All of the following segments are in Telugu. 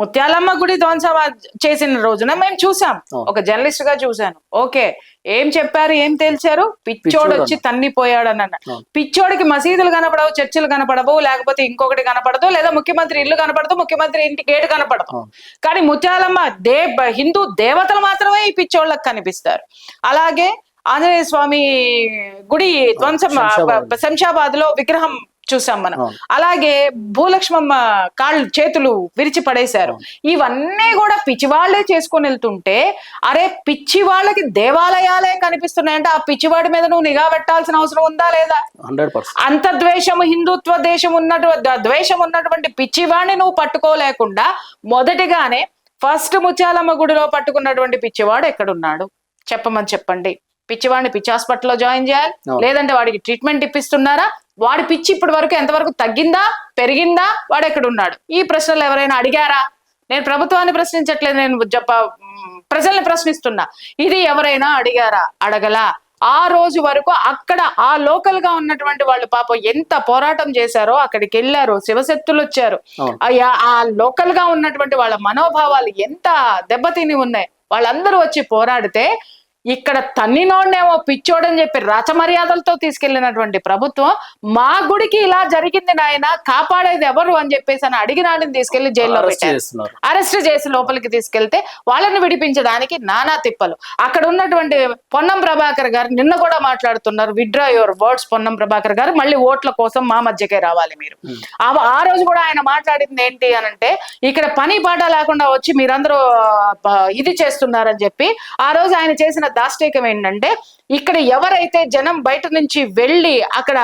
ముత్యాలమ్మ గుడి ధ్వంసం చేసిన రోజున మేము చూసాం. ఒక జర్నలిస్ట్గా చూశాను ఓకే ఏం చెప్పారు ఏం తేల్చారు పిచ్చోడు వచ్చి తన్నిపోయాడు అని అన్న. పిచ్చోడికి మసీదులు కనపడవు చర్చిలు కనపడవు లేకపోతే ఇంకొకటి కనపడదు లేదా ముఖ్యమంత్రి ఇల్లు కనపడదు ముఖ్యమంత్రి ఇంటి గేటు కనపడదు. కానీ ముత్యాలమ్మ దే హిందూ దేవతలు మాత్రమే ఈ పిచ్చోళ్ళకి కనిపిస్తారు అలాగే ఆంజనేయ స్వామి గుడి ధ్వంసం. శంషాబాద్లో విగ్రహం చూసాం మనం. అలాగే భూలక్ష్మమ్మ కాళ్ళు చేతులు విరిచి పడేశారు. ఇవన్నీ కూడా పిచ్చి వాళ్ళే చేసుకొని వెళ్తుంటే అరే పిచ్చి వాళ్ళకి దేవాలయాలే కనిపిస్తున్నాయంటే ఆ పిచ్చివాడి మీద నువ్వు నిఘా పెట్టాల్సిన అవసరం ఉందా లేదా? అంత ద్వేషము హిందుత్వ దేశం ఉన్నటువంటి ద్వేషం ఉన్నటువంటి పిచ్చివాడిని నువ్వు పట్టుకోలేకుండా మొదటిగానే ఫస్ట్ ముత్యాలమ్మ గుడిలో పట్టుకున్నటువంటి పిచ్చివాడు ఎక్కడున్నాడు? చెప్పమని చెప్పండి. పిచ్చివాడిని పిచ్చి హాస్పిటల్లో జాయిన్ చేయాలి. లేదంటే వాడికి ట్రీట్మెంట్ ఇప్పిస్తున్నారా? వాడి పిచ్చి ఇప్పటి వరకు ఎంతవరకు తగ్గిందా పెరిగిందా వాడు ఎక్కడున్నాడు ఈ ప్రశ్నలు ఎవరైనా అడిగారా? నేను ప్రభుత్వాన్ని ప్రశ్నించట్లేదు నేను ప్రజల్ని ప్రశ్నిస్తున్నా. ఇది ఎవరైనా అడిగారా? అడగలా. ఆ రోజు వరకు అక్కడ ఆ లోకల్గా ఉన్నటువంటి వాళ్ళు పాపం ఎంత పోరాటం చేశారో అక్కడికి వెళ్ళారు శివశక్తులు వచ్చారు. ఆ లోకల్గా ఉన్నటువంటి వాళ్ళ మనోభావాలు ఎంత దెబ్బతిని ఉన్నాయి. వాళ్ళందరూ వచ్చి పోరాడితే ఇక్కడ తన్నినోడేమో పిచ్చోడని చెప్పి రచ మర్యాదలతో తీసుకెళ్ళినటువంటి ప్రభుత్వం మా గుడికి ఇలా జరిగింది నాయన కాపాడేది ఎవరు అని చెప్పేసి అని అడిగిన తీసుకెళ్ళి జైల్లో అరెస్ట్ పెట్టారు. చేస్తున్నారు. అరెస్ట్ చేసి లోపలికి తీసుకెళ్తే వాళ్ళని విడిపించడానికి నానా తిప్పలు. అక్కడ ఉన్నటువంటి పొన్నం ప్రభాకర్ గారు నిన్న కూడా మాట్లాడుతున్నారు withdraw your words Ponnam Prabhakar గారు మళ్ళీ ఓట్ల కోసం మా మధ్యకే రావాలి మీరు. ఆ రోజు కూడా ఆయన మాట్లాడింది ఏంటి అని అంటే ఇక్కడ పని పాట లేకుండా వచ్చి మీరందరూ ఇది చేస్తున్నారని చెప్పి ఆ రోజు ఆయన చేసిన దాష్టీకం ఏంటంటే ఇక్కడ ఎవరైతే జనం బయట నుంచి వెళ్ళి అక్కడ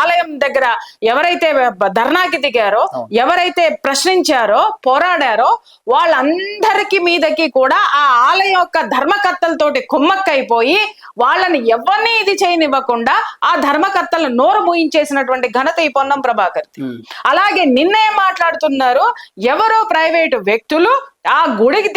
ఆలయం దగ్గర ఎవరైతే ధర్నాకి దిగారో. ఎవరైతే ప్రశ్నించారో పోరాడారో వాళ్ళందరికి మీదకి కూడా ఆ ఆలయం యొక్క ధర్మకర్తలతోటి కుమ్మక్కైపోయి వాళ్ళని ఎవరిని ఇది చేయనివ్వకుండా ఆ ధర్మకర్తలను నోరు మూయించేసినటువంటి ఘనత ఈ పొన్నం ప్రభాకర్. అలాగే నిన్నే మాట్లాడుతున్నారు ఎవరో ప్రైవేటు వ్యక్తులు ఆ గుడికి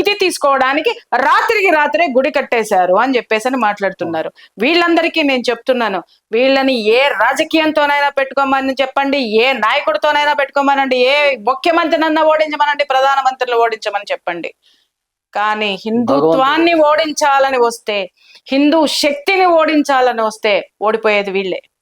ఇది తీసుకోవడానికి రాత్రికి రాత్రే గుడి కట్టేశారు అని చెప్పేసి అని మాట్లాడుతున్నారు. వీళ్ళందరికీ నేను చెప్తున్నాను వీళ్ళని ఏ రాజకీయంతోనైనా పెట్టుకోమని చెప్పండి ఏ నాయకుడితోనైనా పెట్టుకోమనండి ఏ ముఖ్యమంత్రినన్నా ఓడించమనండి ప్రధానమంత్రిని ఓడించమని చెప్పండి. కానీ హిందుత్వాన్ని ఓడించాలని వస్తే హిందూ శక్తిని ఓడించాలని వస్తే ఓడిపోయేది వీళ్ళే.